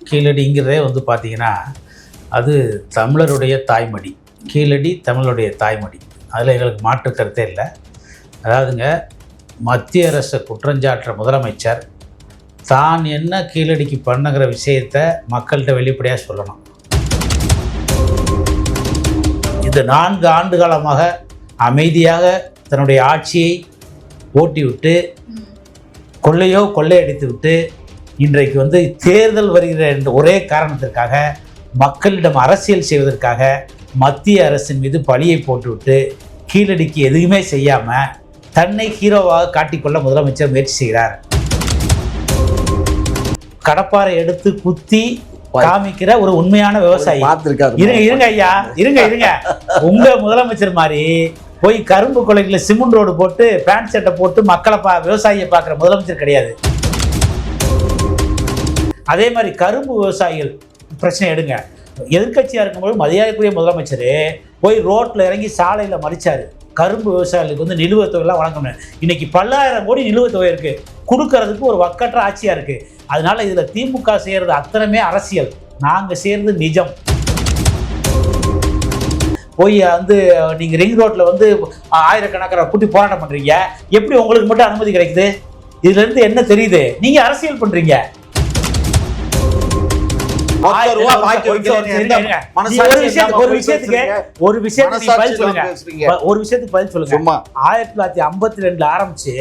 கீழடிங்கிறதே வந்து பார்த்தீங்கன்னா அது தமிழருடைய தாய்மடி. கீழடி தமிழருடைய தாய்மடி. அதில் எங்களுக்கு மாற்று கருத்தே இல்லை. அதாவதுங்க மத்திய அரசை குற்றஞ்சாட்டுற முதலமைச்சர் தான் என்ன கீழடிக்கு பண்ணுங்கிற விஷயத்த மக்கள்கிட்ட வெளிப்படையாக சொல்லணும். இது நான்கு ஆண்டு காலமாக அமைதியாக தன்னுடைய ஆட்சியை ஓட்டிவிட்டு கொள்ளையோ கொள்ளையடித்து விட்டு இன்றைக்கு வந்து தேர்தல் வருகிற என்ற ஒரே காரணத்திற்காக மக்களிடம் அரசியல் செய்வதற்காக மத்திய அரசின் மீது பழியை போட்டுவிட்டு கீழடிக்கு எதுவுமே செய்யாமல் தன்னை ஹீரோவாக காட்டிக்கொள்ள முதலமைச்சர் முயற்சி செய்கிறார். கடப்பாரை எடுத்து குத்தி காமிக்கிற ஒரு உண்மையான விவசாயி. பார்த்திருக்காரு. இருங்க இருங்க ஐயா இருங்க இருங்க. உங்க முதலமைச்சர் மாதிரி போய் கரும்பு கொலைகளை சிமெண்ட் ரோடு போட்டு பேண்ட் சட்டை போட்டு மக்களை பா விவசாயியை பார்க்குற முதலமைச்சர் கிடையாது. அதே மாதிரி கரும்பு விவசாயிகள் பிரச்சனை எடுங்க. எதிர்க்கட்சியாக இருக்கும்போது மரியாதைக்குரிய முதலமைச்சர் போய் ரோட்டில் இறங்கி சாலையில் மறிச்சார் கரும்பு விவசாயிகளுக்கு வந்து நிலுவைத் தொகைலாம் வழங்கணும் இன்னைக்கு பல்லாயிரம் கோடி நிலுவைத் தொகை இருக்குது கொடுக்கறதுக்கு ஒரு வக்கற்ற ஆட்சியாக இருக்குது அதனால இதில் திமுக செய்கிறது அத்தனைமே அரசியல். நாங்கள் செய்கிறது நிஜம். போய் வந்து நீங்கள் ரிங் ரோட்டில் வந்து ஆயிரக்கணக்கான கூட்டி போராட்டம் பண்ணுறீங்க எப்படி உங்களுக்கு மட்டும் அனுமதி கிடைக்குது? இதுலேருந்து என்ன தெரியுது? நீங்கள் அரசியல் பண்ணுறீங்க ஒரு விஷயத்துக்கு ஒரு விஷயத்துக்கு பதில் சொல்லுங்க. இல்லாம பேசுறீங்க. ஒரு விஷயத்துக்கு பதில் சொல்லுங்க. சும்மா. ஆயிரத்தி தொள்ளாயிரத்தி ஐம்பத்தி ரெண்டுல ஆரம்பிச்சு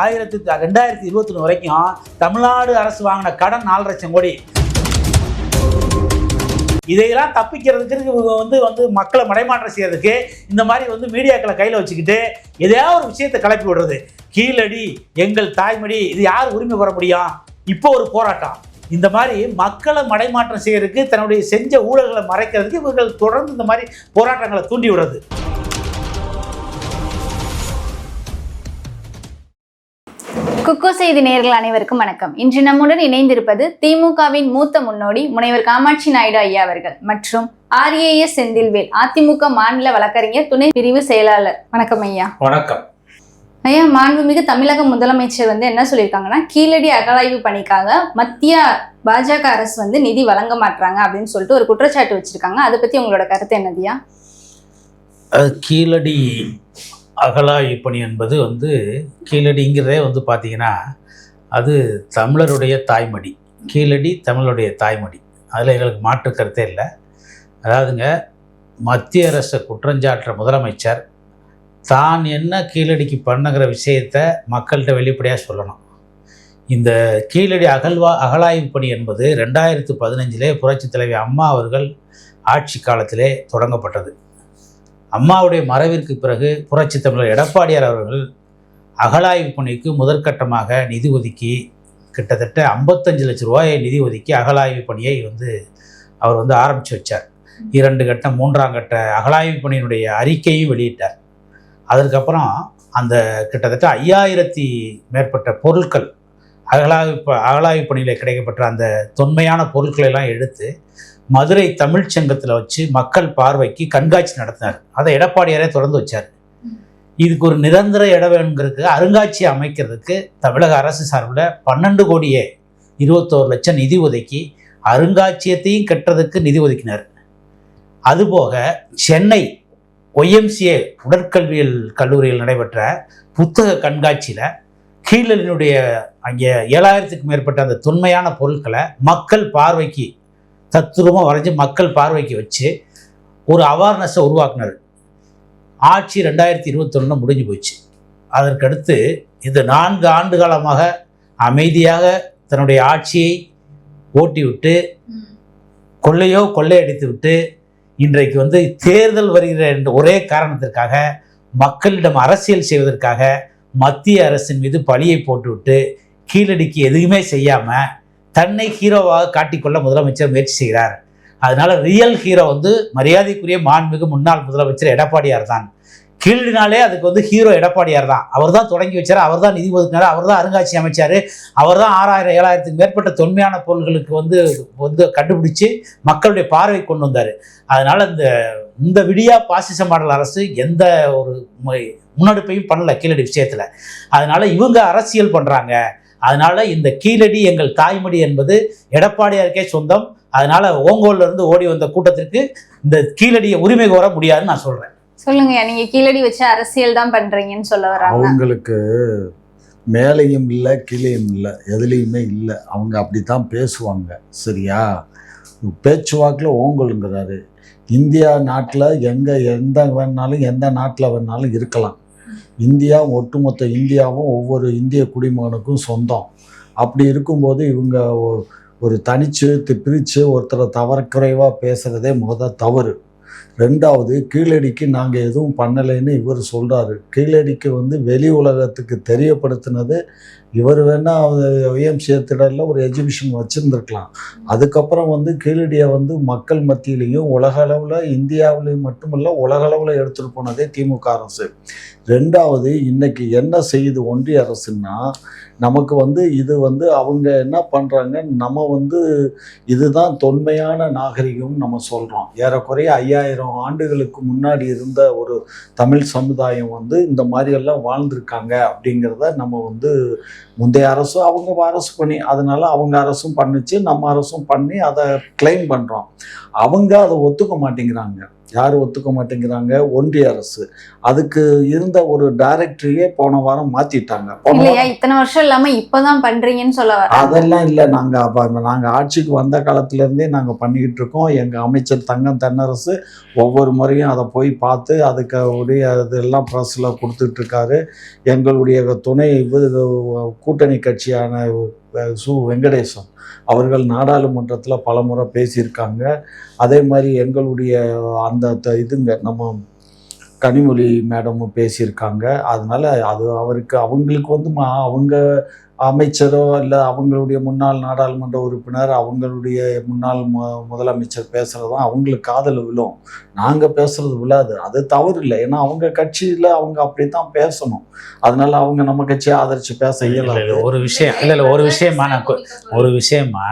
ஆயிரத்தி ரெண்டாயிரத்தி இருபத்தி ஒன்று வரைக்கும் தமிழ்நாடு அரசு வாங்கின கடன் நாலு லட்சம் கோடி. இதையெல்லாம் தப்பிக்கிறதுக்கு வந்து வந்து மக்களை மடைமாற்றம் செய்யறதுக்கு இந்த மாதிரி வந்து மீடியாக்களை கையில் வச்சுக்கிட்டு எதையாவது ஒரு விஷயத்தை கிளப்பி விடுறது. கீழடி எங்கள் தாய்மடி இது யார் உரிமை பெற முடியும்? இப்போ ஒரு போராட்டம். இந்த மாதிரி மக்களை மடைமாற்றம் செய்யறதுக்கு தன்னுடைய செஞ்ச ஊழல்களை மறைக்கிறதுக்கு இவர்கள் தொடர்ந்து இந்த மாதிரி போராட்டங்களை தூண்டி விடுறது. குக்கு செய்தி நேயர்கள் அனைவருக்கும் வணக்கம். இன்று நம்முடன் இணைந்திருப்பது திமுகவின் மூத்த முன்னோடி முனைவர் காமாட்சி நாயுடு ஐயா அவர்கள் மற்றும் ஆர்ஏஎஸ் செந்தில்வேல் அதிமுக மாநில வழக்கறிஞர் துணை பிரிவு செயலாளர். வணக்கம் ஐயா. வணக்கம். ஐயா மாண்புமிகு தமிழக முதலமைச்சர் வந்து என்ன சொல்லியிருக்காங்கன்னா கீழடி அகழாய்வு பணிக்காக மத்திய பாஜக அரசு வந்து நிதி வழங்க மாட்டாங்க அப்படின்னு சொல்லிட்டு ஒரு குற்றச்சாட்டு வச்சிருக்காங்க. அதை பத்தி உங்களோட கருத்து என்னதியா அது கீழடி அகழாய்வு பணி என்பது வந்து கீழடிங்கிறதே வந்து பார்த்தீங்கன்னா அது தமிழருடைய தாய்மடி. கீழடி தமிழருடைய தாய்மடி. அதில் எங்களுக்கு மாற்று கருத்தே இல்லை. அதாவதுங்க மத்திய அரசை குற்றஞ்சாட்டுற முதலமைச்சர் தான் என்ன கீழடிக்கு பண்ணுங்கிற விஷயத்த மக்கள்கிட்ட வெளிப்படையாக சொல்லணும். இந்த கீழடி அகழ்வா அகழாய்வு பணி என்பது ரெண்டாயிரத்து பதினஞ்சிலே புரட்சித் தலைவி அம்மா அவர்கள் ஆட்சி காலத்திலே தொடங்கப்பட்டது. அம்மாவுடைய மறைவிற்கு பிறகு புரட்சி தமிழர் எடப்பாடியார் அவர்கள் அகழாய்வு பணிக்கு முதற்கட்டமாக நிதி ஒதுக்கி கிட்டத்தட்ட ஐம்பத்தஞ்சு லட்ச ரூபாயை நிதி ஒதுக்கி அகழாய்வு பணியை வந்து அவர் வந்து ஆரம்பித்து வச்சார். இரண்டு கட்டம் மூன்றாம் கட்ட அகழாய்வு பணியினுடைய அறிக்கையும் வெளியிட்டார். அதற்கப்புறம் அந்த கிட்டத்தட்ட ஐயாயிரத்தி மேற்பட்ட பொருட்கள் அகழாய்வு ப பணியில் கிடைக்கப்பட்ட அந்த தொன்மையான பொருட்களை எல்லாம் எடுத்து மதுரை தமிழ்ச் சங்கத்தில் வச்சு மக்கள் பார்வைக்கு கண்காட்சி நடத்தினார். அதை எடப்பாடியாரே தொடர்ந்து வச்சார். இதுக்கு ஒரு நிரந்தர இடம் வேணுங்கிறதுக்கு அருங்காட்சியம் அமைக்கிறதுக்கு தமிழக அரசு சார்பில் பன்னெண்டு கோடியே இருபத்தோரு லட்சம் நிதி ஒதுக்கி அருங்காட்சியத்தையும் கட்டுறதுக்கு நிதி ஒதுக்கினார். அதுபோக சென்னை ஒய்எம்சிஏ உடற்கல்வியல் கல்லூரியில் நடைபெற்ற புத்தக கண்காட்சியில் கீழலினுடைய அங்கே ஏழாயிரத்துக்கு மேற்பட்ட அந்த தொன்மையான பொருட்களை மக்கள் பார்வைக்கு தத்துரூபமாக வரைஞ்சி மக்கள் பார்வைக்கு வச்சு ஒரு அவேர்னஸை உருவாக்குனார் ஆட்சி ரெண்டாயிரத்தி இருபத்தொன்னில் முடிஞ்சு போச்சு. அதற்கடுத்து இந்த நான்கு ஆண்டு காலமாக அமைதியாக தன்னுடைய ஆட்சியை ஓட்டிவிட்டு கொள்ளையோ கொள்ளையடித்து விட்டு இன்றைக்கு வந்து தேர்தல் வருகிற என்ற ஒரே காரணத்திற்காக மக்களிடம் அரசியல் செய்வதற்காக மத்திய அரசின் மீது பழியை போட்டுவிட்டு கீழடிக்கு எதுவுமே செய்யாமல் தன்னை ஹீரோவாக காட்டிக்கொள்ள முதலமைச்சர் முயற்சி செய்கிறார். அதனால் ரியல் ஹீரோ வந்து மரியாதைக்குரிய மாண்புமிகு முன்னாள் முதலமைச்சர் எடப்பாடியார் தான். கீழடினாலே அதுக்கு வந்து ஹீரோ எடப்பாடியார் தான். அவர் தான் தொடங்கி வச்சார் அவர் தான் நிதி ஒதுக்கினார் அவர் தான் அருங்காட்சி அமைச்சார் அவர் தான் ஆறாயிரம் ஏழாயிரத்துக்கு மேற்பட்ட தொன்மையான பொருள்களுக்கு வந்து வந்து கண்டுபிடிச்சு மக்களுடைய பார்வை கொண்டு வந்தார். அதனால் இந்த இந்த விடியா பாசிச மாடல் அரசு எந்த ஒரு முன்னெடுப்பையும் பண்ணல கீழடி விஷயத்தில். அதனால் இவங்க அரசியல் பண்ணுறாங்க அதனால் இந்த கீழடி எங்கள் தாய்மொழி என்பது எடப்பாடியாருக்கே சொந்தம். அதனால் ஓங்கோல்ல இருந்து ஓடி வந்த கூட்டத்திற்கு இந்த கீழடியை உரிமை கோர முடியாதுன்னு நான் சொல்கிறேன் சொல்லுங்க நீங்க கீழடி வச்சு அரசியல் தான் பண்றீங்கன்னு சொல்ல வராங்க அவங்களுக்கு மேலையும் இல்லை கீழேயும் இல்லை எதுலேயுமே இல்லை. அவங்க அப்படி தான் பேசுவாங்க. சரியா? பேச்சுவாக்கில் ஓங்கலுங்கிறாரு. இந்தியா நாட்டில் எங்கே எந்த வேணாலும் எந்த நாட்டில் வேணாலும் இருக்கலாம். இந்தியா ஒட்டுமொத்த இந்தியாவும் ஒவ்வொரு இந்திய குடிமகனுக்கும் சொந்தம். அப்படி இருக்கும்போது இவங்க ஒரு தனிச்சு பிரித்து ஒருத்தரை தவறுக்குறைவாக பேசுகிறதே முத தவறு. ரெண்டாவது கீழடிக்கு நாங்கள் எதுவும் பண்ணலைன்னு இவர் சொல்கிறாரு கீழடிக்கு வந்து வெளி உலகத்துக்கு தெரியப்படுத்தினது இவர் வேணால் ஒய்எம்சிஏ திடலில் ஒரு எஜிபிஷன் வச்சுருந்துருக்கலாம். அதுக்கப்புறம் வந்து கீழடியை வந்து மக்கள் மத்தியிலையும் உலக அளவில் இந்தியாவிலையும் மட்டுமல்ல உலக அளவில் எடுத்துகிட்டு போனதே திமுக அரசு. ரெண்டாவது இன்றைக்கி என்ன செய்யுது ஒன்றிய அரசுன்னா நமக்கு வந்து இது வந்து அவங்க என்ன பண்ணுறாங்க நம்ம வந்து இதுதான் தொன்மையான நாகரிகம் நம்ம சொல்கிறோம் ஏறக்குறைய ஐயாயிரம் ஆண்டுகளுக்கு முன்னாடி இருந்த ஒரு தமிழ் சமுதாயம் வந்து இந்த மாதிரியெல்லாம் வாழ்ந்திருக்காங்க அப்படிங்கிறத நம்ம வந்து முந்தைய அரசும் அவங்க அரசு பண்ணி அதனால் அவங்க அரசும் பண்ணுச்சு நம்ம அரசும் பண்ணி அதை கிளைம் பண்ணுறோம் அவங்க அதை ஒத்துக்க மாட்டேங்கிறாங்க. யார் ஒத்துக்க மாட்டேங்கிறாங்க ஒன்றிய அரசு. அதுக்கு இருந்த ஒரு டைரக்டரியே போன வாரம் மாத்திட்டாங்க. இல்லையா? இத்தனை வருஷம் இல்லாம இப்பதான் பண்றீங்கன்னு சொல்ல வராங்க அதெல்லாம் இல்லை. நாங்கள் அப்போ நாங்கள் ஆட்சிக்கு வந்த காலத்துலேருந்தே நாங்கள் பண்ணிக்கிட்டு இருக்கோம். எங்கள் அமைச்சர் தங்கம் தென்னரசு ஒவ்வொரு முறையும் அதை போய் பார்த்து அதுக்கு உடைய இதெல்லாம் ப்ரெஸ்ஸில் கொடுத்துட்ருக்காரு எங்களுடைய துணை இது கூட்டணி கட்சியான சு வெங்கடேசன். அவர்கள் நாடாளுமன்றத்தில் பலமுறை பேசியிருக்காங்க. அதே மாதிரி எங்களுடைய அந்த இதுங்க நம்ம கனிமொழி மேடமும் பேசியிருக்காங்க. அதனால அது அவருக்கு அவங்களுக்கு வந்து மா- அவங்க அமைச்சரோ இல்லை அவங்களுடைய முன்னாள் நாடாளுமன்ற உறுப்பினர் அவங்களுடைய முன்னாள் மு முதலமைச்சர் பேசுகிறது தான் அவங்களுக்கு காதில் விழும். நாங்கள் பேசுறது விழாது. அது தவறு இல்லை ஏன்னா அவங்க கட்சியில் அவங்க அப்படி தான் பேசணும். அதனால அவங்க நம்ம கட்சியை ஆதரித்து பேச இயலாது. ஒரு விஷயம் இல்லை இல்லை ஒரு விஷயமா நான் ஒரு விஷயமா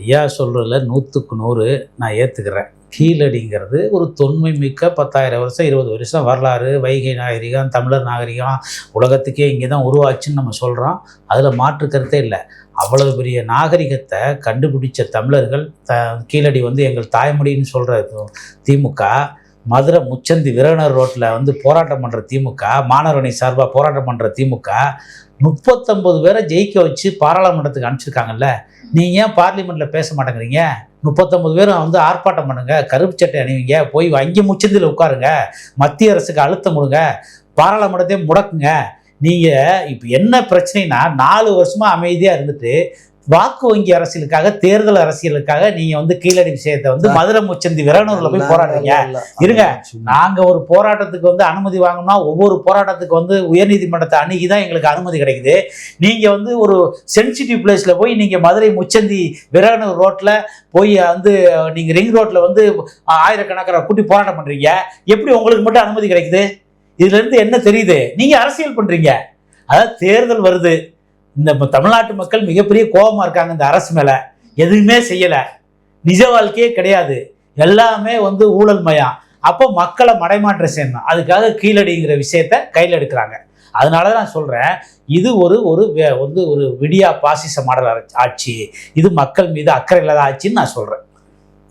ஐயா சொல்கிறதுல நூற்றுக்கு நூறு நான் ஏற்றுக்கிறேன் கீழடிங்கிறது ஒரு தொன்மை மிக்க பத்தாயிரம் வருஷம் இருபது வருஷம் வரலாறு. வைகை நாகரிகம் தமிழர் நாகரிகம் உலகத்துக்கே இங்கே தான் உருவாச்சுன்னு நம்ம சொல்கிறோம் அதில் மாற்று கருத்தே இல்லை. அவ்வளவு பெரிய நாகரிகத்தை கண்டுபிடிச்ச தமிழர்கள் த கீழடி வந்து எங்கள் தாய்மொழின்னு சொல்கிற திமுக. மதுரை முச்சந்தி விருதுநகர் ரோட்டில் வந்து போராட்டம் பண்ணுற திமுக. மாணவரணி சார்பாக போராட்டம் பண்ணுற திமுக. முப்பத்தொம்பது பேரை ஜெயிக்க வச்சு பாராளுமன்றத்துக்கு அனுப்பிச்சிருக்காங்கல்ல. நீங்கள் ஏன் பார்லிமெண்ட்டில் பேச மாட்டேங்கிறீங்க? முப்பத்தொம்பது பேரும் வந்து ஆர்ப்பாட்டம் பண்ணுங்க கருப்பு சட்டை அணிவிங்க போய் வங்கி முச்சந்தில் உட்காருங்க மத்திய அரசுக்கு அழுத்தம் கொடுங்க பாராளுமன்றத்தையும் முடக்குங்க. நீங்கள் இப்போ என்ன பிரச்சனைனா நாலு வருஷமாக அமைதியாக இருந்துட்டு வாக்கு வங்கி அரசியலுக்காக தேர்தல் அரசியலுக்காக நீங்கள் வந்து கீழடி விஷயத்தை வந்து மதுரை முச்சந்தி விரனூரில் போய் போராடுறீங்க. இருங்க. நாங்கள் ஒரு போராட்டத்துக்கு வந்து அனுமதி வாங்கணும்னா ஒவ்வொரு போராட்டத்துக்கு வந்து உயர்நீதிமன்றத்தை அணுகி தான் எங்களுக்கு அனுமதி கிடைக்குது. நீங்கள் வந்து ஒரு சென்சிட்டிவ் பிளேஸில் போய் நீங்கள் மதுரை முச்சந்தி விரகனூர் ரோட்டில் போய் வந்து நீங்கள் ரிங் ரோட்டில் வந்து ஆயிரக்கணக்கான கூட்டி போராட்டம் பண்ணுறீங்க எப்படி உங்களுக்கு மட்டும் அனுமதி கிடைக்குது? இதுலேருந்து என்ன தெரியுது? நீங்கள் அரசியல் பண்ணுறீங்க அதாவது தேர்தல் வருது. இந்த தமிழ்நாட்டு மக்கள் மிகப்பெரிய கோபமாக இருக்காங்க இந்த அரசு மேலே. எதுவுமே செய்யலை. நிஜ வாழ்க்கையே கிடையாது. எல்லாமே வந்து ஊழல் மயம். அப்போ மக்களை மடைமாற்றம் செய்யணும். அதுக்காக கீழடிங்கிற விஷயத்த கையில் எடுக்கிறாங்க. அதனால தான் நான் சொல்கிறேன் இது ஒரு ஒரு வே- வந்து ஒரு விடியா பாசிச மாடல் ஆட்சி- ஆட்சி இது மக்கள் மீது அக்கறை இல்லாத ஆட்சின்னு நான் சொல்கிறேன்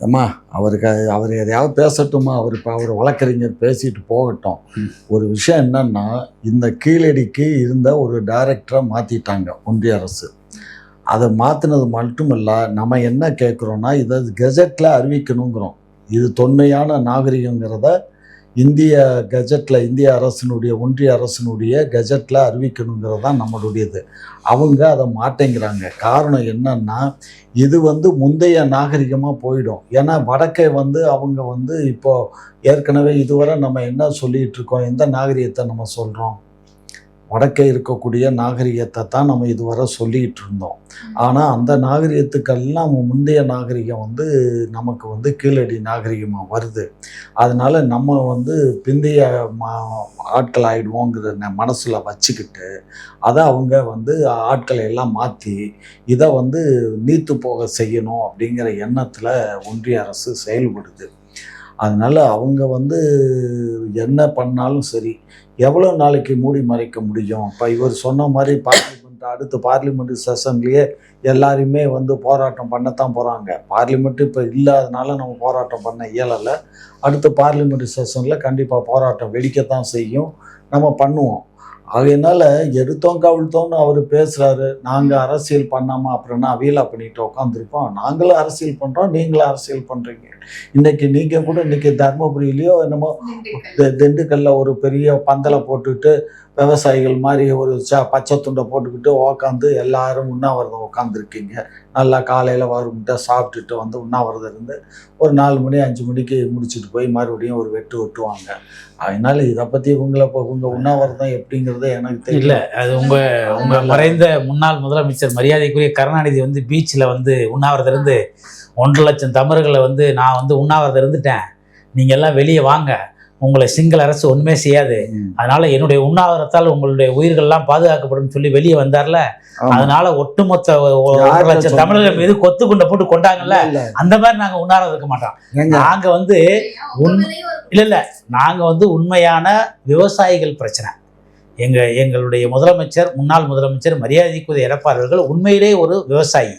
அம்மா அவருக்கு அவர் எதையாவது பேசட்டுமா? அவர் இப்போ அவர் வழக்கறிஞர் பேசிட்டு போகட்டும். ஒரு விஷயம் என்னன்னா இந்த கீழடிக்கு இருந்த ஒரு டைரக்டரை மாற்றிட்டாங்க ஒன்றிய அரசு. அதை மாற்றினது மட்டுமல்ல நம்ம என்ன கேட்குறோன்னா இதை கெஜெட்டில் அறிவிக்கணுங்கிறோம். இது தொன்மையான நாகரிகங்கிறத இந்திய கெஜெட்டில் இந்திய அரசினுடைய ஒன்றிய அரசினுடைய கெஜெட்டில் அறிவிக்கணுங்கிறது தான் நம்மளுடையது. அவங்க அதை மாட்டேங்கிறாங்க. காரணம் என்னன்னா இது வந்து முந்தைய நாகரிகமாக போயிடும். ஏன்னா வடக்கே வந்து அவங்க வந்து இப்போ ஏற்கனவே இதுவரை நம்ம என்ன சொல்லிகிட்டு இருக்கோம்? எந்த நாகரிகத்தை நம்ம சொல்கிறோம் வடக்கே இருக்கக்கூடிய நாகரிகத்தை தான் நம்ம இதுவரை சொல்லிட்டு இருந்தோம். ஆனால் அந்த நாகரிகத்துக்கெல்லாம் முந்தைய நாகரிகம் வந்து நமக்கு வந்து கீழடி நாகரிகமாக வருது. அதனால நம்ம வந்து பிந்தைய மா ஆட்கள் ஆயிடுவோங்கிற மனசில் வச்சுக்கிட்டு அதை அவங்க வந்து ஆட்களை எல்லாம் மாற்றி இதை வந்து நீத்து போக செய்யணும் அப்படிங்கிற எண்ணத்தில் ஒன்றிய அரசு செயல்படுது. அதனால் அவங்க வந்து என்ன பண்ணாலும் சரி எவ்வளோ நாளைக்கு மூடி மறைக்க முடியும்? இப்போ இவர் சொன்ன மாதிரி பார்லிமெண்ட் அடுத்த பார்லிமெண்ட் செஷன்லேயே எல்லாருமே வந்து போராட்டம் பண்ணத்தான் போகிறாங்க பார்லிமெண்ட்டு இப்போ இல்லாதனால நம்ம போராட்டம் பண்ண இயலலை. அடுத்த பார்லிமெண்ட் செஷனில் கண்டிப்பாக போராட்டம் வெடிக்கத்தான் செய்யும். நம்ம பண்ணுவோம். அதனால எடுத்தோம் கவிழ்த்தோம்னு அவர் பேசுகிறாரு நாங்கள் அரசியல் பண்ணாமல் அப்புறம்னா அவியலா பண்ணிட்டு உட்காந்துருப்போம் நாங்களும் அரசியல் பண்ணுறோம் நீங்களும் அரசியல் பண்ணுறீங்க இன்னைக்கு நீங்கள் கூட இன்னைக்கு தர்மபுரியிலையோ என்னமோ திண்டுக்கல்ல. ஒரு பெரிய பந்தலை போட்டுட்டு விவசாயிகள் மாதிரி ஒரு ச பச்சை துண்டை போட்டுக்கிட்டு உக்காந்து எல்லாரும் உண்ணாவிரதம் உட்காந்துருக்கீங்க நல்லா காலையில் வரும்கிட்ட சாப்பிட்டுட்டு வந்து உண்ணாவிரதம் இருந்து ஒரு நாலு மணி அஞ்சு மணிக்கு முடிச்சுட்டு போய் மறுபடியும் ஒரு வெட்டு வெட்டுவாங்க. அதனால இதை பற்றி இவங்கள இப்போ உங்க உண்ணாவிரதம் எப்படிங்கிறது எனக்கு தெரியல அது உங்கள் உங்கள் மறைந்த முன்னாள் முதலமைச்சர் மரியாதைக்குரிய கருணாநிதி வந்து பீச்சில் வந்து உண்ணாவிரதம் இருந்து ஒன்றரை லட்சம் தமிழர்களை வந்து நான் வந்து உண்ணாவிரதம் இருந்துட்டேன் நீங்கள் எல்லாம் வெளியே வாங்க. உங்களை சிங்கள அரசு ஒண்ணுமே செய்யாது. அதனால என்னுடைய உண்ணாவிரத்தால் உங்களுடைய உயிர்கள்லாம் பாதுகாக்கப்படும் சொல்லி வெளியே வந்தார்ல. அதனால ஒட்டுமொத்த ஒ- ஒன்றரை யார்கிட்ட லட்சம்? தமிழர்கள் மீது கொத்து குண்டை போட்டு கொண்டாங்கல்ல அந்த மாதிரி நாங்க உண்ணாவிரதம் இருக்க மாட்டோம். நாங்க வந்து உண்- இல்ல இல்ல. நாங்க வந்து உண்மையான விவசாயிகள் பிரச்சனை. எங்க எங்களுடைய முதலமைச்சர் முன்னாள் முதலமைச்சர் மரியாதைக்குரிய எடப்பாடி அவர்கள் உண்மையிலே ஒரு விவசாயி.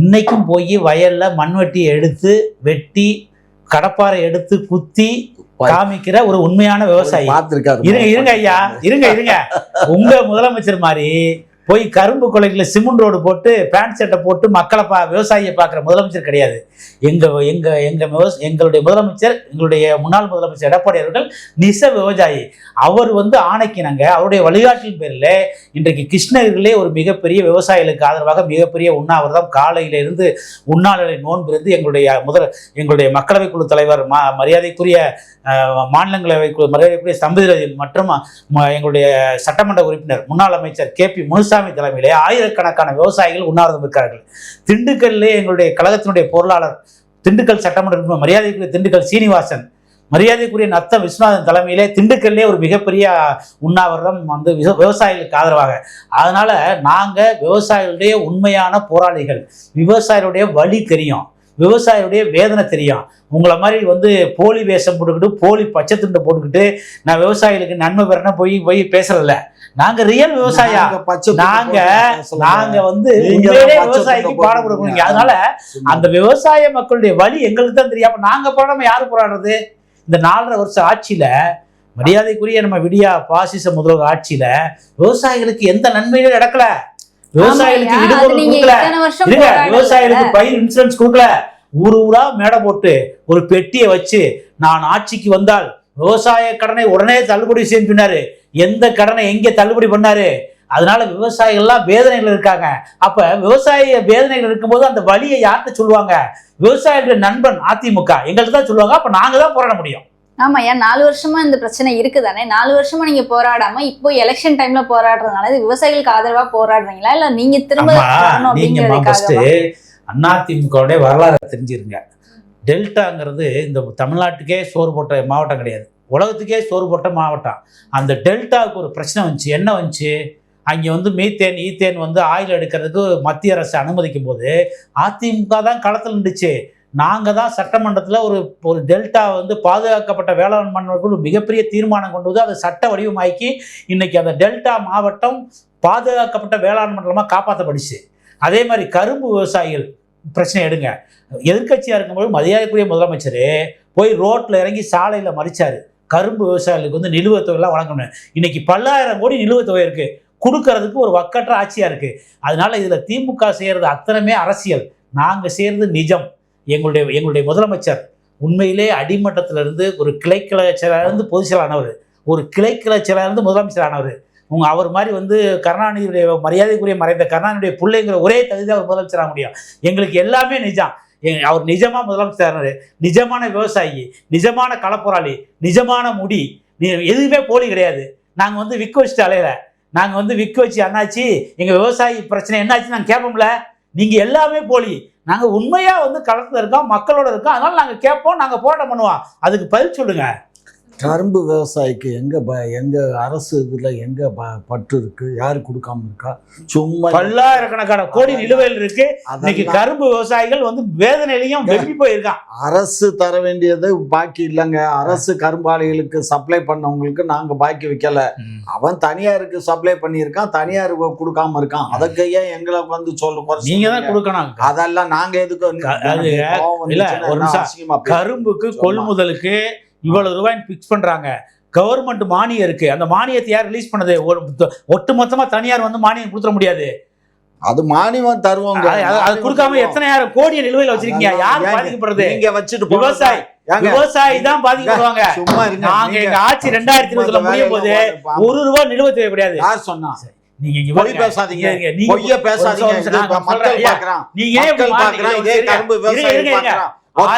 இன்னைக்கும் போய் வயல்ல மண்வெட்டி எடுத்து வெட்டி கடப்பாரை எடுத்து குத்தி காமிக்கிற ஒரு உண்மையான விவசாயி. இருங்க இருங்க ஐயா இருங்க இருங்க. உங்க முதலமைச்சர் மாதிரி போய் கரும்பு கொலைகளை சிமெண்ட் ரோடு போட்டு பேண்ட் சட்டை போட்டு மக்களை பா விவசாயியை பார்க்குற முதலமைச்சர் கிடையாது. எங்கள் எங்கள் எங்கள் எங்களுடைய முதலமைச்சர் எங்களுடைய முன்னாள் முதலமைச்சர் எடப்பாடி அவர்கள் நிச விவசாயி. அவர் வந்து ஆணைக்கினாங்க அவருடைய வழிகாட்டின் பேரில் இன்றைக்கு கிருஷ்ணகிரியிலே ஒரு மிகப்பெரிய விவசாயிகளுக்கு ஆதரவாக மிகப்பெரிய உண்ணாவிரதம் காலையில இருந்து உண்ணாநிலை நோன்பு இருந்து எங்களுடைய முதல் எங்களுடைய மக்களவை குழு தலைவர் மா மரியாதைக்குரிய மாநிலங்களவை குழு மரியாதைக்குரிய சம்பதி மற்றும் எங்களுடைய சட்டமன்ற உறுப்பினர் முன்னாள் அமைச்சர் கே பி முனுசாமி தலைமையிலே ஆயிரக்கணக்கான விவசாயிகள் உண்ணாவிரதம் இருக்கிறார்கள். திண்டுக்கல்லே எங்களுடைய கழகத்தினுடைய பொருளாளர் திண்டுக்கல் சட்டமன்ற மரியாதைக்குரிய திண்டுக்கல் சீனிவாசன் மரியாதைக்குரிய நத்த விஸ்வநாதன் தலைமையிலே திண்டுக்கல்லே ஒரு மிகப்பெரிய உண்ணாவிரதம் வந்து விவசாயிகளுக்கு ஆதரவாக. அதனால நாங்கள் விவசாயிகளுடைய உண்மையான போராளிகள் விவசாயிகளுடைய வழி தெரியும் விவசாயியுடைய வேதனை தெரியும். உங்களை மாதிரி வந்து போலி வேஷம் போட்டுக்கிட்டு போலி பச்சை துண்டை போட்டுக்கிட்டு நான் விவசாயிகளுக்கு நன்மை பெறேன்னு போய் போய் பேசுறதில்ல. நாங்க ரியல் விவசாயா. நாங்க நாங்க வந்து விவசாயிக்கு பாடம். கொடுக்கணும் அதனால அந்த விவசாய மக்களுடைய வழி எங்களுக்கு தான் தெரியாம. நாங்க போடாம யாரு போராடுறது? இந்த நாலரை வருஷம் ஆட்சியில மரியாதைக்குரிய நம்ம விடியா பாசிச முதல்வர் ஆட்சியில விவசாயிகளுக்கு எந்த நன்மையும் நடக்கல. விவசாயிகளுக்கு இடுபொருள் கொடுக்கல. விவசாயிகளுக்கு பயிர் இன்சூரன்ஸ் கொடுக்கல. ஊரு ஊரா மேடை போட்டு ஒரு பெட்டியை வச்சு நான் ஆட்சிக்கு வந்தால் விவசாய கடனை உடனே தள்ளுபடி செய்யும் சொன்னாரு. எந்த கடனை எங்க தள்ளுபடி பண்ணாரு? அதனால விவசாயிகள்லாம் வேதனைகள் இருக்காங்க. அப்ப விவசாய வேதனைகள் இருக்கும்போது அந்த வழியை யார்கிட்ட சொல்லுவாங்க? விவசாயிகளுடைய நண்பன் அதிமுக. எங்கள்கிட்ட தான் சொல்லுவாங்க. அப்ப நாங்க தான் போராட முடியும். ஆமாய்யா நாலு வருஷமா இந்த பிரச்சனை இருக்குதானே? நாலு வருஷமா நீங்க போராடாம இப்போ எலெக்ஷன் டைம்ல போராடுறதுனால விவசாயிகளுக்கு ஆதரவா போராடுறீங்களா? இல்ல நீங்க திரும்ப அதிமுகவுடைய வரலாறு தெரிஞ்சிருங்க. டெல்டாங்கிறது இந்த தமிழ்நாட்டுக்கே சோறு போட்ட மாவட்டம் கிடையாது. உலகத்துக்கே சோறு போட்ட மாவட்டம். அந்த டெல்டாவுக்கு ஒரு பிரச்சனை வந்துச்சு. என்ன வந்துச்சு? அங்கே வந்து மீத்தேன் ஈத்தேன் வந்து ஆயில் எடுக்கிறதுக்கு மத்திய அரசு அனுமதிக்கும் போது அதிமுக தான் களத்தில் நின்றுச்சு. நாங்கள் தான் சட்டமன்றத்தில் ஒரு ஒரு டெல்டா வந்து பாதுகாக்கப்பட்ட வேளாண் மன்னர்கள் மிகப்பெரிய தீர்மானம் கொண்டு வந்து அதை சட்ட வடிவமாக்கி இன்றைக்கி அந்த டெல்டா மாவட்டம் பாதுகாக்கப்பட்ட வேளாண் மண்டலமாக காப்பாற்றப்படுச்சு அதே மாதிரி கரும்பு விவசாயிகள் பிரச்சனை எடுங்க. எதிர்கட்சியாக இருக்கும்போது மரியாதைக்குரிய முதலமைச்சர் போய் ரோட்டில் இறங்கி சாலையில் மறிச்சார். கரும்பு விவசாயிகளுக்கு வந்து நிலுவைத் தொகையெல்லாம் வழங்கணும் இன்னைக்கு பல்லாயிரம் கோடி நிலுவைத் தொகை இருக்கு. கொடுக்கறதுக்கு ஒரு வக்கற்ற ஆட்சியாக இருக்கு. அதனால இதில் திமுக செய்கிறது அத்தனைமே அரசியல். நாங்கள் செய்கிறது நிஜம். எங்களுடைய எங்களுடைய முதலமைச்சர் உண்மையிலே அடிமட்டத்திலிருந்து ஒரு கிளைக்கிழ செயலாளர்ந்து பொதுச் செயலானவர் ஒரு கிளைக்கிழ செயலாளர்ந்து முதலமைச்சரானவர். உங்க அவர் மாதிரி வந்து கருணாநிதியுடைய மரியாதைக்குரிய மறைந்த கருணாநிதியுடைய பிள்ளைங்கிற ஒரே தகுதி அவர் முதலமைச்சராக முடியும். எங்களுக்கு எல்லாமே நிஜம். அவர் நிஜமா முதலமைச்சர் ஆனாரு நிஜமான விவசாயி நிஜமான களப்போராளி நிஜமான முடி நீ- எதுவுமே போலி கிடையாது. நாங்க வந்து விற்க வச்சுட்டு அலையில. நாங்க வந்து விற்க வச்சு அண்ணாச்சி எங்க விவசாயி பிரச்சனை என்னாச்சு நாங்க கேட்போம்ல. நீங்க எல்லாமே போலி. நாங்க உண்மையா வந்து களத்துல இருக்கோம் மக்களோட இருக்கோம். அதனால நாங்க கேட்போம் நாங்க போராட்டம் பண்ணுவோம். அதுக்கு பதில் சொல்லுங்க. கரும்பு விவசாயிக்கு எங்க ப எங்க அரசு இதுல எங்க ப- பற்று இருக்கு? யாரு கொடுக்காம இருக்கா? சும்மா பல்லாயிரக்கணக்கான கோடி நிலுவையில் இருக்கு. இன்னைக்கு கரும்பு விவசாயிகள் வந்து வேதனையிலையும் வெம்பி போயிருக்கான் அரசு தர வேண்டியது பாக்கி இல்லைங்க. அரசு கரும்பாலைகளுக்கு சப்ளை பண்ணவங்களுக்கு நாங்க பாக்கி வைக்கல. அவன் தனியாருக்கு சப்ளை பண்ணியிருக்கான் தனியார் கொடுக்காம இருக்கான். அதுக்கு ஏன் எங்களை வந்து சொல்ல குறை நீங்க தான்? கொடுக்கணும் அதெல்லாம் நாங்க எதுக்கு கரும்புக்கு. கொள்முதலுக்கு இவ்வளவு ரூபாய் பிக்ஸ் பண்றாங்க. கவர்மெண்ட் மானியம் இருக்கு. அந்த மானியத்தை யார் ரிலீஸ் பண்ணது? ஒட்டு மொத்தமா தனியார் வந்து மானியம் கொடுத்துட முடியாது. அது மானியம் தருவாங்க. அது- கொடுக்காம எத்தனையாயிரம் கோடி நிலுவையில் வச்சிருக்கீங்க? யார் பாதிக்கப்படுறது? நீங்க வச்சுட்டு. விவசாயி விவசாயி தான் பாதிக்கப்படுவாங்க. நாங்க. எங்க ஆட்சி ரெண்டாயிரத்தி இருபதுல முடியும் போது ஒரு ரூபாய் நிலுவை தேவைப்படாது யார் சொன்னா? நீங்க இங்க. பேசாதீங்க. இங்க. நீங்க பொய்ய பேசாதீங்க. நீங்க ஏன்? பாக்குறான் இதே கரும்பு விவசாயி. பாக்குறான் ஒரு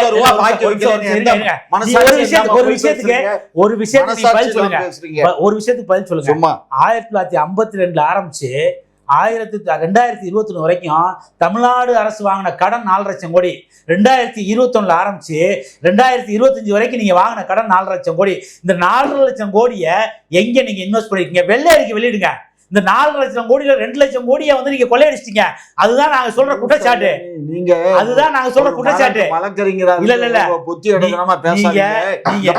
விஷயத்துக்கு- ஒரு விஷயத்துக்கு. ஒரு விஷயத்துக்கு பதில் சொல்லுங்க. பேசுறீங்க. ப- ஒரு விஷயத்துக்கு பதில் சொல்லுங்க. சும்மா. ஆயிரத்தி தொள்ளாயிரத்தி ஐம்பத்தி ரெண்டுல ஆரம்பிச்சு ஆயிரத்தி ரெண்டாயிரத்தி இருபத்தி ஒன்று வரைக்கும் தமிழ்நாடு அரசு வாங்கின கடன் நாலு லட்சம் கோடி. ரெண்டாயிரத்தி இருபத்தொன்னுல ஆரம்பிச்சு ரெண்டாயிரத்தி இருபத்தஞ்சு வரைக்கும் நீங்க வாங்கின கடன் நாலு லட்சம் கோடி. இந்த நாலரை லட்சம் கோடியை எங்க நீங்க இன்வெஸ்ட் பண்ணிருக்கீங்க? வெள்ளை அறிக்கை வெளியிடுங்க. இந்த நாலு லட்சம் கோடியில ரெண்டு லட்சம் கோடியை வந்து நீங்க கொள்ளையடிச்சிட்டீங்க. அதுதான் நாங்க சொல்ற குற்றச்சாட்டு. நீங்க அதுதான் நாங்க சொல்ற குற்றச்சாட்டு. வளர்க்குறீங்களா இல்ல, இல்ல, இல்ல. புத்தி எடுக்காம பேசாதீங்க.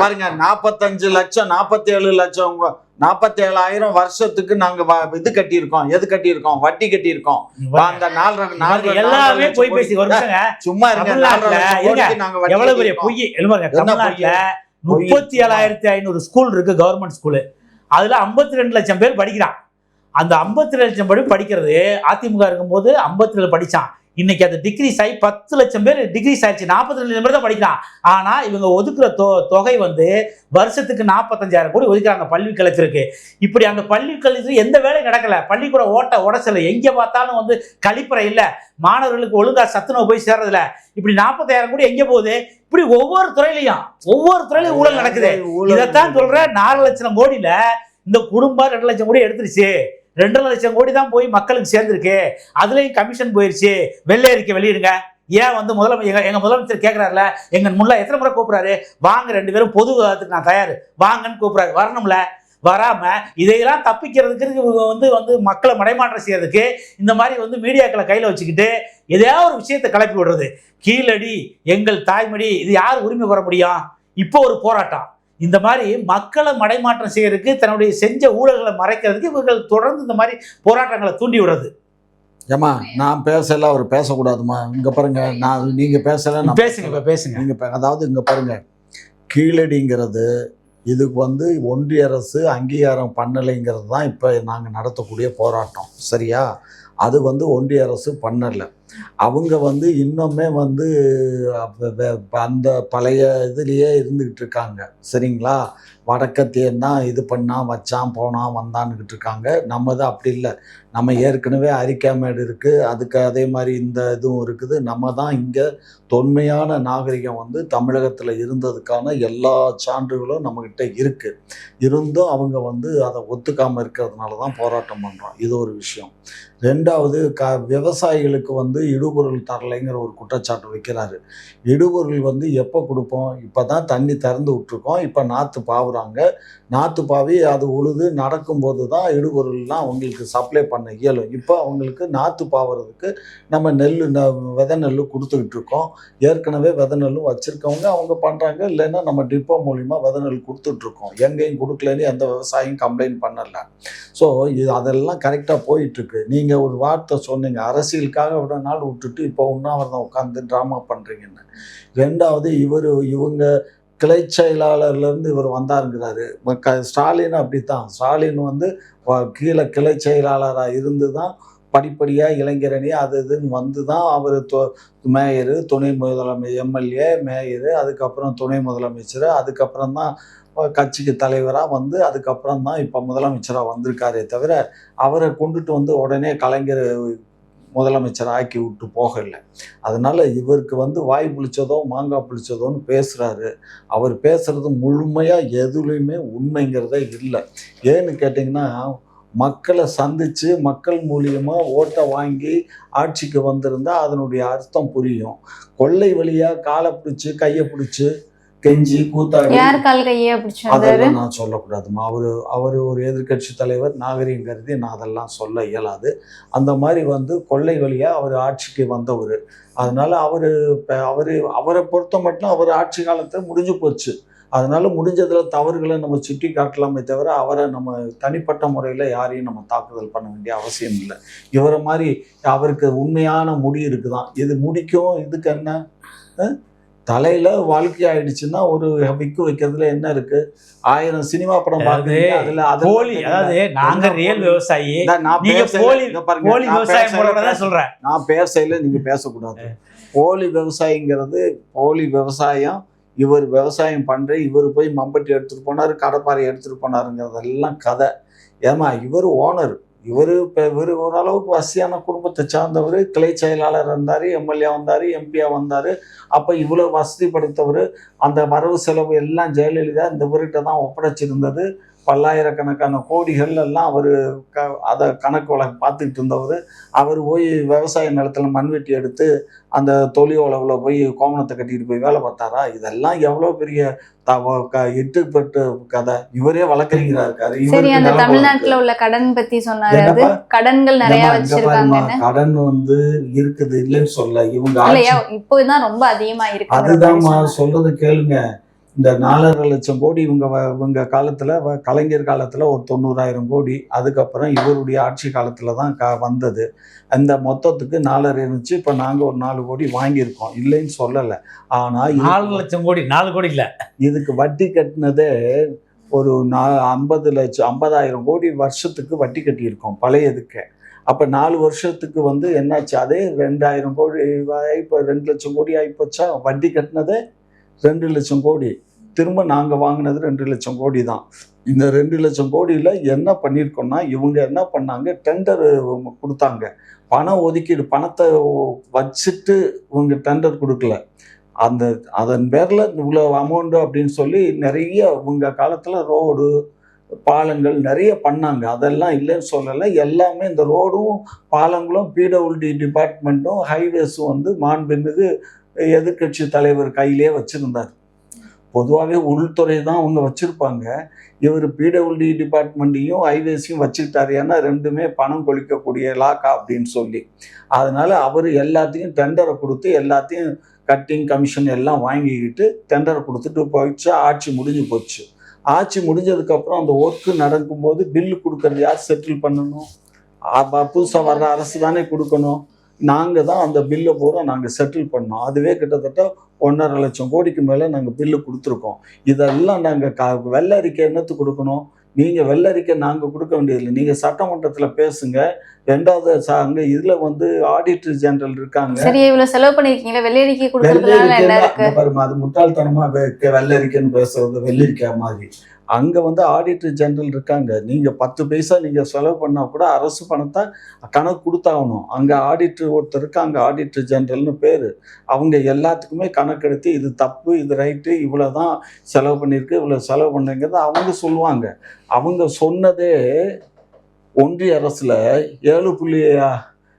பாருங்க நாற்பத்தஞ்சு லட்சம் நாற்பத்தி ஏழு லட்சம் நாற்பத்தி ஏழாயிரம் வருஷத்துக்கு நாங்க இது கட்டியிருக்கோம். எது கட்டியிருக்கோம்? வட்டி கட்டியிருக்கோம். அந்த நாலரை நாலரை எல்லாமே போய் பேசி நிமிஷங்க சும்மா இருங்க. எவ்வளவு பெரிய. பொய் தமிழ்நாட்டுல பொய்? முப்பத்தி ஏழாயிரத்தி ஐநூறு ஸ்கூல் இருக்கு கவர்மெண்ட் ஸ்கூலு அதுல ஐம்பத்தி ரெண்டு லட்சம் பேர் படிக்கிறான். அந்த ஐம்பத்தி லட்சம் பேர் படிக்கிறது அதிமுக இருக்கும்போது ஐம்பத்தி ரெண்டு படிச்சான். இன்னைக்கு அது டிகிரிஸ் ஆகி பத்து லட்சம் பேர் டிகிரிஸ் ஆயிடுச்சு. நாற்பத்தி ரெண்டு லட்சம் பேர் தான் படிக்கிறான். ஆனா இவங்க ஒதுக்குற தொ தொகை வந்து வருஷத்துக்கு நாற்பத்தஞ்சாயிரம் கோடி ஒதுக்குறாங்க பள்ளி கல்விக்கு இப்படி அந்த பள்ளி கல்விக்கு எந்த வேலையும் நடக்கல. பள்ளிக்கூட ஓட்ட உடச்சல எங்க பார்த்தாலும் வந்து கழிப்பறை இல்ல. மாணவர்களுக்கு ஒழுங்கா சத்துணவு போய் சேர்றதில்ல. இப்படி நாற்பத்தாயிரம் கோடி எங்க போகுது? இப்படி ஒவ்வொரு துறையிலையும் ஒவ்வொரு துறையிலையும் ஊழல் நடக்குது. இதைத்தான் சொல்றேன். நாலு லட்சம் கோடியில இந்த குடும்பம் ரெண்டு லட்சம் கோடி எடுத்துருச்சு. ரெண்டரை லட்சம் கோடி தான் போய் மக்களுக்கு சேர்ந்துருக்கு. அதுலேயும் கமிஷன் போயிடுச்சு வெள்ளை அறிக்கை வெளியிடுங்க. ஏன் வந்து முதலமை எங்க எங்க முதலமைச்சர் கேட்கிறாருல எங்க முல்லா எத்தனை முறை கூப்பிடுறாரு? வாங்க ரெண்டு பேரும் பொது விவாதத்துக்கு நான் தயார். வாங்கன்னு கூப்பிடுறாரு. வரணும்ல. வராம இதையெல்லாம் தப்பிக்கிறதுக்கு வந்து வந்து மக்களை மடைமாற்றம் செய்யறதுக்கு இந்த மாதிரி வந்து மீடியாக்களை கையில் வச்சுக்கிட்டு எதையாவது ஒரு விஷயத்தை கிளப்பி விடுறது. கீழடி எங்கள் தாய்மடி இது யார் உரிமை கோர முடியும்? இப்போ ஒரு போராட்டம். இந்த மாதிரி மக்களை மடைமாற்றம் செய்யறதுக்கு தன்னுடைய செஞ்ச ஊழல்களை மறைக்கிறதுக்கு இவர்கள் தொடர்ந்து இந்த மாதிரி போராட்டங்களை தூண்டி விடுறது. ஏமா நான் பேசல அவர் பேசக்கூடாதுமா இங்க பாருங்க நான் நீங்க பேசல நான் பேசுங்க இப்ப பேசுங்க. நீங்க அதாவது இங்க பாருங்க கீழடிங்கிறது இதுக்கு வந்து ஒன்றிய அரசு அங்கீகாரம் பண்ணலைங்கிறது தான் இப்போ நாங்கள் நடத்தக்கூடிய போராட்டம். சரியா? அது வந்து ஒன்றிய அரசு பண்ணலை. அவங்க வந்து இன்னுமே வந்து அந்த பழைய இதுலேயே இருந்துக்கிட்டு இருக்காங்க. சரிங்களா? வடக்கத்தையும் தான் இது பண்ணான் வச்சான் போனான் வந்தான்னுக்கிட்டு இருக்காங்க நம்மது அப்படி இல்லை. நம்ம ஏற்கனவே அரிக்காமேடு இருக்குது அதுக்கு அதே மாதிரி இந்த இதுவும் இருக்குது. நம்ம தான் இங்கே தொன்மையான நாகரிகம் வந்து தமிழகத்தில் இருந்ததுக்கான எல்லா சான்றுகளும் நம்மக்கிட்ட இருக்குது இருந்தும் அவங்க வந்து அதை ஒத்துக்காமல் இருக்கிறதுனால தான் போராட்டம் பண்ணுறோம் இது ஒரு விஷயம். ரெண்டாவது க விவசாயிகளுக்கு வந்து இடுபொருள் தரலைங்கிற ஒரு குற்றச்சாட்டு வைக்கிறாரு. இடுபொருள் வந்து எப்போ கொடுப்போம்? இப்போ தான் தண்ணி திறந்து விட்ருக்கோம் இப்போ நாற்று பாவ நாற்று பாவி அது உழுது நடக்கும்போது தான் இடுபொருள்லாம் அவங்களுக்கு சப்ளை பண்ண இயலும். இப்போ அவங்களுக்கு நாற்று பாவறதுக்கு நம்ம நெல் ந- விதை நெல் கொடுத்துக்கிட்டு இருக்கோம். ஏற்கனவே விதை நெல்லும் வச்சுருக்கவங்க அவங்க பண்ணுறாங்க இல்லைன்னா நம்ம டிப்போ மூலிமா விதை நெல் கொடுத்துட்ருக்கோம் எங்கேயும் கொடுக்கலன்னு எந்த விவசாயியும் கம்ப்ளைண்ட் பண்ணல. ஸோ இது அதெல்லாம் கரெக்டாக போயிட்டுருக்கு. நீங்கள் ஒரு வார்த்தை சொன்னீங்க. அரசியலுக்காக விட நாள் விட்டுட்டு இப்போ உண்ணாவிரதம் உட்காந்து ட்ராமா பண்ணுறீங்கன்னு ரெண்டாவது இவர் இவங்க கிளை செயலாளர்லேருந்து இவர் வந்தாருங்கிறாரு. க ஸ்டாலின் அப்படித்தான். ஸ்டாலின் வந்து கீழே கிளை செயலாளராக இருந்து தான் படிப்படியாக இளைஞரணி அது இதுன்னு வந்து தான் அவர் மேயரு துணை முதலமை எம்எல்ஏ மேயரு அதுக்கப்புறம் துணை முதலமைச்சர் அதுக்கப்புறம் தான் கட்சிக்கு தலைவராக வந்து அதுக்கப்புறம் தான் இப்போ முதலமைச்சராக வந்திருக்காரே தவிர அவரை கொண்டுட்டு வந்து உடனே கலைஞர் முதலமைச்சர் ஆக்கி விட்டு போகலை. அதனால் இவருக்கு வந்து வாய் புளிச்சதோ மாங்காய் புளிச்சதோன்னு பேசுகிறாரு அவர் பேசுகிறது முழுமையாக எதுலேயுமே உண்மைங்கிறதே இல்லை. ஏன்னு கேட்டிங்கன்னா மக்களை சந்தித்து மக்கள் மூலியமாக ஓட்டை வாங்கி ஆட்சிக்கு வந்திருந்தா அதனுடைய அர்த்தம் புரியும். கொள்ளை வழியாக காலை பிடிச்சி கையை பிடிச்சி கெஞ்சி கூத்தாடி யார் கால் கையே அதெல்லாம் நான் சொல்லக்கூடாதுமா அவர் அவர் ஒரு எதிர்க்கட்சி தலைவர் நாகரிகம் கருதி நான் அதெல்லாம் சொல்ல இயலாது. அந்த மாதிரி வந்து கொள்ளை வழியாக அவர் ஆட்சிக்கு வந்தவர். அதனால அவர் அவர் அவரை பொறுத்த மட்டும் அவர் ஆட்சி காலத்தை முடிஞ்சு போச்சு. அதனால முடிஞ்சதில் தவறுகளை நம்ம சுட்டி காட்டலாமே தவிர அவரை நம்ம தனிப்பட்ட முறையில் யாரையும் நம்ம தாக்குதல் பண்ண வேண்டிய அவசியம் இல்லை. இவரை மாதிரி அவருக்கு உண்மையான முடி இருக்குதான். இது முடிக்கும் இதுக்கு என்ன? தலையில வாழ்க்கை ஆயிடுச்சுன்னா ஒரு விக்கு வைக்கிறதுல என்ன இருக்கு? ஆயிரம் சினிமா படம் பார்க்குறீங்க அதுல போலி அதாவது நாங்க ரியல்? விவசாயி. நீங்க போலி- போலி விவசாயம் சொல்றேன். நான் பேசையில நீங்க பேசக்கூடாது. போலி விவசாயிங்கிறது போலி விவசாயம் இவர் விவசாயம் பண்ற இவர் போய் மம்பட்டி எடுத்துட்டு போனாரு கடப்பாறை எடுத்துட்டு போனாருங்கிறதெல்லாம் கதை. ஏமா இவர் ஓனர் இவர் இப்போ இவர் ஓரளவுக்கு வசதியான குடும்பத்தை சார்ந்தவர் கிளை செயலாளர் இருந்தார் எம்எல்ஏ வந்தார் எம்பியாக வந்தார். அப்போ இவ்வளோ வசதி படுத்தவர் அந்த வரவு செலவு எல்லாம் ஜெயலலிதா இந்த இவர்கிட்ட தான் ஒப்படைச்சிருந்தது. பல்லாயிரக்கணக்கான கோடிகள் எல்லாம் அவர் க அதை கணக்கு வழக்கு பார்த்துக்கிட்டு இருந்தவர். அவர் போய் விவசாய நிலத்துல மண்வெட்டி எடுத்து அந்த தொழில் உழவுல போய் கோமணத்தை கட்டிட்டு போய் வேலை பார்த்தாரா? இதெல்லாம் எவ்வளோ பெரிய எட்டுப்பட்டு கதை. இவரே வழக்கறிஞரா இருக்காரு. சரி அந்த தமிழ்நாட்டுல. உள்ள கடன் பத்தி சொன்னாரு? கடன்கள் நிறைய வச்சிருக்காங்கன்னு. கடன் வந்து இருக்குது இல்லைன்னு சொல்ல. இவங்க இப்போதான் ரொம்ப அதிகமா இருக்கு. அதுதான்மா சொல்றது கேளுங்க. இந்த நாலரை லட்சம் கோடி இவங்க இவங்க காலத்துல கலைஞர் காலத்துல ஒரு தொண்ணூறாயிரம் கோடி. அதுக்கப்புறம் இவருடைய ஆட்சி காலத்துல தான் க வந்தது. அந்த மொத்தத்துக்கு நாலரை இருந்துச்சு. இப்ப நாங்க ஒரு நாலு கோடி வாங்கியிருக்கோம். இல்லைன்னு சொல்லலை. ஆனா இதுக்கு- நாலு லட்சம் கோடி நாலு கோடி இல்ல. இதுக்கு வட்டி கட்டினதே ஒரு நா ஐம்பது லட்சம் ஐம்பதாயிரம் கோடி வருஷத்துக்கு வட்டி கட்டியிருக்கோம் பழையதுக்கு. அப்போ நாலு வருஷத்துக்கு வந்து என்னாச்சு? அதே ரெண்டாயிரம் கோடி இப்போ ரெண்டு லட்சம் கோடி ஆகிப்போச்சா வட்டி கட்டினதே ரெண்டு லட்சம் கோடி. திரும்ப நாங்கள் வாங்கினது ரெண்டு லட்சம் கோடி தான் இந்த ரெண்டு லட்சம் கோடியில் என்ன பண்ணியிருக்கோம்னா இவங்க என்ன பண்ணாங்க? டெண்டர் கொடுத்தாங்க. பணம் ஒதுக்கீடு பணத்தை வச்சுட்டு இவங்க டெண்டர் கொடுக்கல. அந்த அதன் பேரில் இவ்வளோ அமௌண்ட்டு அப்படின்னு சொல்லி நிறைய இவங்க காலத்தில் ரோடு பாலங்கள் நிறைய பண்ணாங்க. அதெல்லாம் இல்லைன்னு சொல்லலை. எல்லாமே இந்த ரோடும் பாலங்களும் பிடபிள்யூடி டிபார்ட்மெண்ட்டும் ஹைவேஸும் வந்து மாண்புமிகு எதிர்க்கட்சி தலைவர் கையிலே வச்சுருந்தார். பொதுவாகவே உள்துறை தான் அவங்க வச்சுருப்பாங்க. இவர் பிடபிள்யூடி டிபார்ட்மெண்ட்டையும் ஹைவேஸையும் வச்சுக்கிட்டாரு ஏன்னா ரெண்டுமே பணம் கொளிக்கக்கூடிய லாக்கா அப்படின்னு சொல்லி. அதனால் அவர் எல்லாத்தையும் டெண்டரை கொடுத்து எல்லாத்தையும் கட்டிங் கமிஷன் எல்லாம் வாங்கிக்கிட்டு டெண்டரை கொடுத்துட்டு போயிடுச்சு. ஆட்சி முடிஞ்சு போச்சு. ஆட்சி முடிஞ்சதுக்கப்புறம் அந்த ஒர்க்கு நடக்கும்போது பில்லு கொடுக்கறது யார் செட்டில் பண்ணணும்? புதுசாக வர்ற அரசு தானே கொடுக்கணும். நாங்கள் தான் அந்த பில்லை பூரா நாங்கள் செட்டில் பண்ணோம். அதுவே கிட்டத்தட்ட ஒன்றரை லட்சம் கோடிக்கு மேலே நாங்கள் பில்லு கொடுத்துருக்கோம். இதெல்லாம் நாங்கள் க வெள்ளை அறிக்கை என்னத்துக்கு கொடுக்கணும்? நீங்கள் வெள்ளை அறிக்கை நாங்கள் கொடுக்க வேண்டியதில்லை. நீங்கள் சட்டமன்றத்தில் பேசுங்க. ரெண்டாவது அங்க இதில் வந்து ஆடிட்டர் ஜெனரல் இருக்காங்க. சரி இவ்வளவு செலவு பண்ணிருக்கீங்களா? வெள்ளரிக்கை இங்க பாரும்மா, அது முட்டாள்தனமா வெ- வெள்ளை அறிக்கைன்னு பேசுறது வெள்ளரிக்கா மாதிரி. அங்கே வந்து ஆடிட்டர் ஜெனரல் இருக்காங்க. நீங்கள் பத்து பைசா நீங்கள் செலவு பண்ணால் கூட அரசு பணத்தை கணக்கு கொடுத்தாகணும். அங்கே ஆடிட்டர் ஒருத்தர் இருக்காங்க ஆடிட்டர் ஜெனரல்னு பேர். அவங்க எல்லாத்துக்குமே கணக்கெடுத்து இது தப்பு இது ரைட்டு இவ்வளோ தான் செலவு பண்ணியிருக்கு இவ்வளோ செலவு பண்ணுங்கிறத அவங்க சொல்லுவாங்க. அவங்க சொன்னதே ஒன்றிய அரசில் ஏழு புள்ளி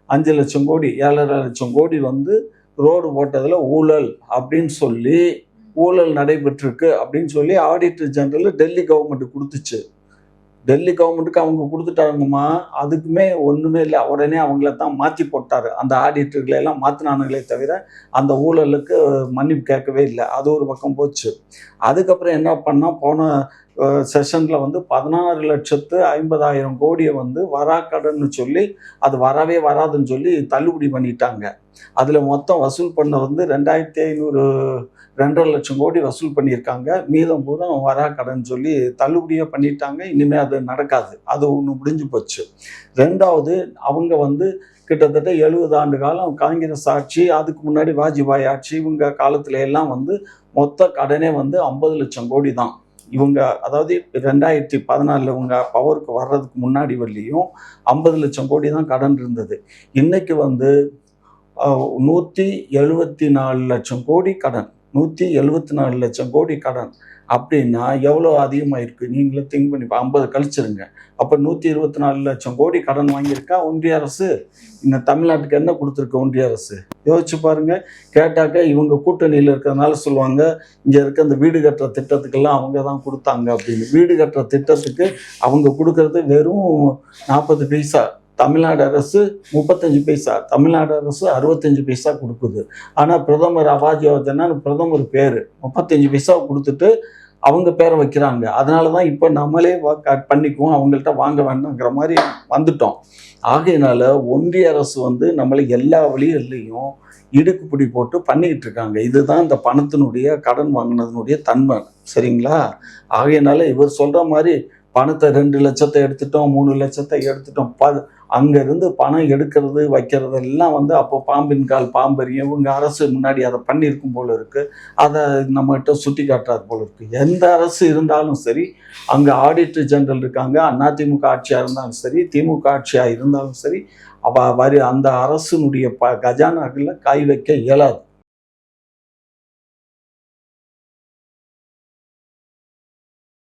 அஞ்சு லட்சம் கோடி ஏழரை லட்சம் கோடி வந்து ரோடு போட்டதில் ஊழல் அப்படின்னு சொல்லி ஊழல் நடைபெற்றிருக்கு அப்படின்னு சொல்லி ஆடிட்டர் ஜெனரல் டெல்லி கவர்மெண்ட் கொடுத்துச்சு. டெல்லி கவர்மெண்ட்டுக்கு அவங்க கொடுத்துட்டாங்கம்மா. அதுக்குமே ஒன்றுமே இல்லை. உடனே அவங்கள தான் மாற்றி போட்டார். அந்த ஆடிட்டர்களை எல்லாம் மாற்றினானுங்களே தவிர அந்த ஊழலுக்கு மன்னிப்பு கேட்கவே இல்லை. அது ஒரு பக்கம் போச்சு. அதுக்கப்புறம் என்ன பண்ணால் போன செஷனில் வந்து பதினாறு லட்சத்து ஐம்பதாயிரம் கோடியை வந்து வராக்கடன்னு சொல்லி அது வரவே வராதுன்னு சொல்லி தள்ளுபடி பண்ணிட்டாங்க. அதில் மொத்தம் வசூல் பண்ண வந்து ரெண்டாயிரத்தி ஐநூறு ரெண்டரை லட்சம் கோடி வசூல் பண்ணியிருக்காங்க. மீதம் பூரா வரா கடன் சொல்லி தள்ளுபடியே பண்ணிட்டாங்க. இனிமேல் அது நடக்காது. அது ஒன்று முடிஞ்சு போச்சு. ரெண்டாவது அவங்க வந்து கிட்டத்தட்ட எழுபது ஆண்டு காலம் காங்கிரஸ் ஆட்சி அதுக்கு முன்னாடி வாஜ்பாய் ஆட்சி இவங்க காலத்துல எல்லாம் வந்து மொத்த கடனே வந்து ஐம்பது லட்சம் கோடி தான். இவங்க அதாவது ரெண்டாயிரத்தி பதினாலில் இவங்க பவருக்கு வர்றதுக்கு முன்னாடி வரலையும் ஐம்பது லட்சம் கோடி தான் கடன் இருந்தது. இன்னைக்கு வந்து நூற்றி எழுபத்தி நாலு லட்சம் கோடி கடன். நூற்றி எழுபத்தி நாலு லட்சம் கோடி கடன். அப்படின்னா எவ்வளோ அதிகமாக இருக்குது நீங்களே திங்க் பண்ணி ஐம்பது கழிச்சிருங்க. அப்போ நூற்றி இருபத்தி நாலு லட்சம் கோடி கடன் வாங்கியிருக்கா ஒன்றிய அரசு? இந்த தமிழ்நாட்டுக்கு என்ன கொடுத்துருக்கு ஒன்றிய அரசு? யோசிச்சு பாருங்கள் கேட்டாக்க இவங்க கூட்டணியில் இருக்கிறதுனால சொல்லுவாங்க இங்கே இருக்க இந்த வீடு கட்டுற திட்டத்துக்கெல்லாம் அவங்க தான் கொடுத்தாங்க அப்படின்னு. வீடு கட்டுற திட்டத்துக்கு அவங்க கொடுக்கறது வெறும் நாற்பது பைசா. தமிழ்நாடு அரசு முப்பத்தஞ்சு பைசா தமிழ்நாடு அரசு அறுபத்தஞ்சு பைசா கொடுக்குது. ஆனால் பிரதமர் ஆவாஸ் யோஜனான்னு பிரதமர் பேர். முப்பத்தஞ்சு பைசா கொடுத்துட்டு அவங்க பேரை வைக்கிறாங்க. அதனால தான் இப்போ நம்மளே வா- க- பண்ணிக்குவோம் அவங்கள்ட்ட வாங்க வேண்டாங்கிற மாதிரி வந்துட்டோம். ஆகையினால ஒன்றிய அரசு வந்து நம்மளை எல்லா வழிகள்லையும் இடுக்குப்பிடி போட்டு பண்ணிக்கிட்டு இருக்காங்க இதுதான் இந்த பணத்தினுடைய கடன் வாங்கினதுனுடைய தன்மை. சரிங்களா? ஆகையினால இவர் சொல்ற மாதிரி பணத்தை ரெண்டு லட்சத்தை எடுத்துட்டோம் மூணு லட்சத்தை எடுத்துட்டோம். ப அங்கேருந்து பணம் எடுக்கிறது வைக்கிறது எல்லாம் வந்து அப்போ பாம்பின் கால் பாம்பரியும் இவங்க அரசு முன்னாடி அதை பண்ணியிருக்கும் போல இருக்குது அதை நம்மகிட்ட சுட்டி காட்டுறாரு போல இருக்குது எந்த அரசு இருந்தாலும் சரி அங்கே ஆடிட்டர் ஜெனரல் இருக்காங்க அதிமுக ஆட்சியாக இருந்தாலும் சரி திமுக ஆட்சியாக இருந்தாலும் சரி அவ வரி அந்த அரசினுடைய ப கஜானாக்களில் காய் வைக்க இயலாது.